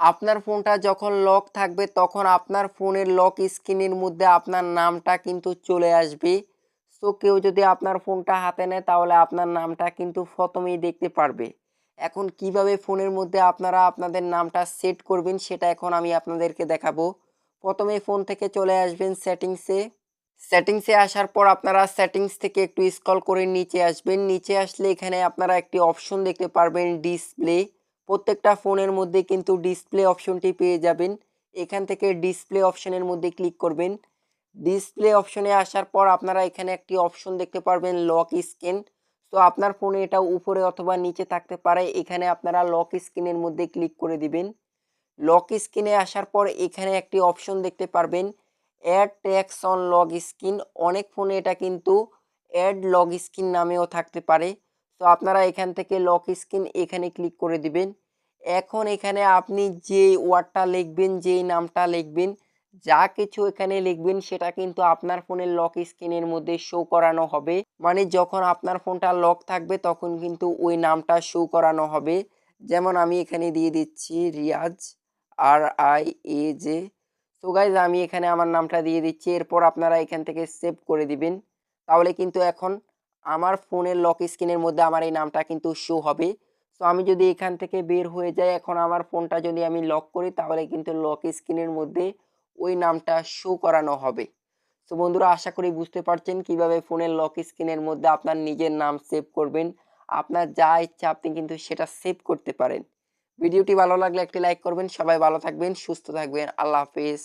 আপনার ফোনটা যখন লক থাকবে, তখন আপনার ফোনের লক স্ক্রিনের মধ্যে আপনার নামটা কিন্তু চলে আসবে। সো কেউ যদি আপনার ফোনটা হাতে নেয়, তাহলে আপনার নামটা কিন্তু প্রথমেই দেখতে পারবে। এখন কীভাবে ফোনের মধ্যে আপনারা আপনাদের নামটা সেট করবেন, সেটা এখন আমি আপনাদেরকে দেখাবো। প্রথমে ফোন থেকে চলে আসবেন সেটিংসে সেটিংসে আসার পর আপনারা সেটিংস থেকে একটু স্ক্রল করে নিচে আসবেন। নিচে আসলে এখানে আপনারা একটি অপশন দেখতে পারবেন ডিসপ্লে প্রত্যেকটা ফোনের মধ্যে কিন্তু ডিসপ্লে অপশনটি পেয়ে যাবেন। এখান থেকে ডিসপ্লে অপশনের মধ্যে ক্লিক করবেন। ডিসপ্লে অপশনে আসার পর আপনারা এখানে একটি অপশন দেখতে পারবেন, লক স্ক্রিন তো আপনার ফোনে এটা উপরে অথবা নিচে থাকতে পারে। এখানে আপনারা লক স্ক্রিনের মধ্যে ক্লিক করে দিবেন। লক স্ক্রিনে আসার পর এখানে একটি অপশন দেখতে পারবেন, add text on lock screen অনেক ফোনে এটা কিন্তু অ্যাড লগ স্ক্রিন নামেও থাকতে পারে। তো আপনারা এখান থেকে লক স্ক্রিন এখানে ক্লিক করে দিবেন। এখন এখানে আপনি যে ওয়ার্ডটা লিখবেন, যেই নামটা লিখবেন, যা কিছু এখানে লিখবেন, সেটা কিন্তু আপনার ফোনের লক স্ক্রিনের মধ্যে শো করানো হবে। মানে যখন আপনার ফোনটা লক থাকবে, তখন কিন্তু ওই নামটা শো করানো হবে। যেমন আমি এখানে দিয়ে দিচ্ছি Riaz R I A J তো গাইজ আমি এখানে আমার নামটা দিয়ে দিচ্ছি। এরপর আপনারা এখান থেকে সেভ করে দিবেন। তাহলে কিন্তু এখন আমার ফোনের লক স্ক্রিনের মধ্যে আমার এই নামটা কিন্তু শো হবে। সো আমি যদি এখান থেকে বের হয়ে যাই, এখন আমার ফোনটা যদি আমি লক করি, তাহলে কিন্তু লক স্ক্রিনের মধ্যে ওই নামটা শো করানো হবে। তো বন্ধুরা, আশা করি বুঝতে পারছেন কীভাবে ফোনের লক স্ক্রিনের মধ্যে আপনার নিজের নাম সেভ করবেন। আপনার যা ইচ্ছা আপনি কিন্তু সেটা সেভ করতে পারেন। ভিডিওটি ভালো লাগলে একটি লাইক করবেন। সবাই ভালো থাকবেন, সুস্থ থাকবেন। আল্লাহ হাফিজ।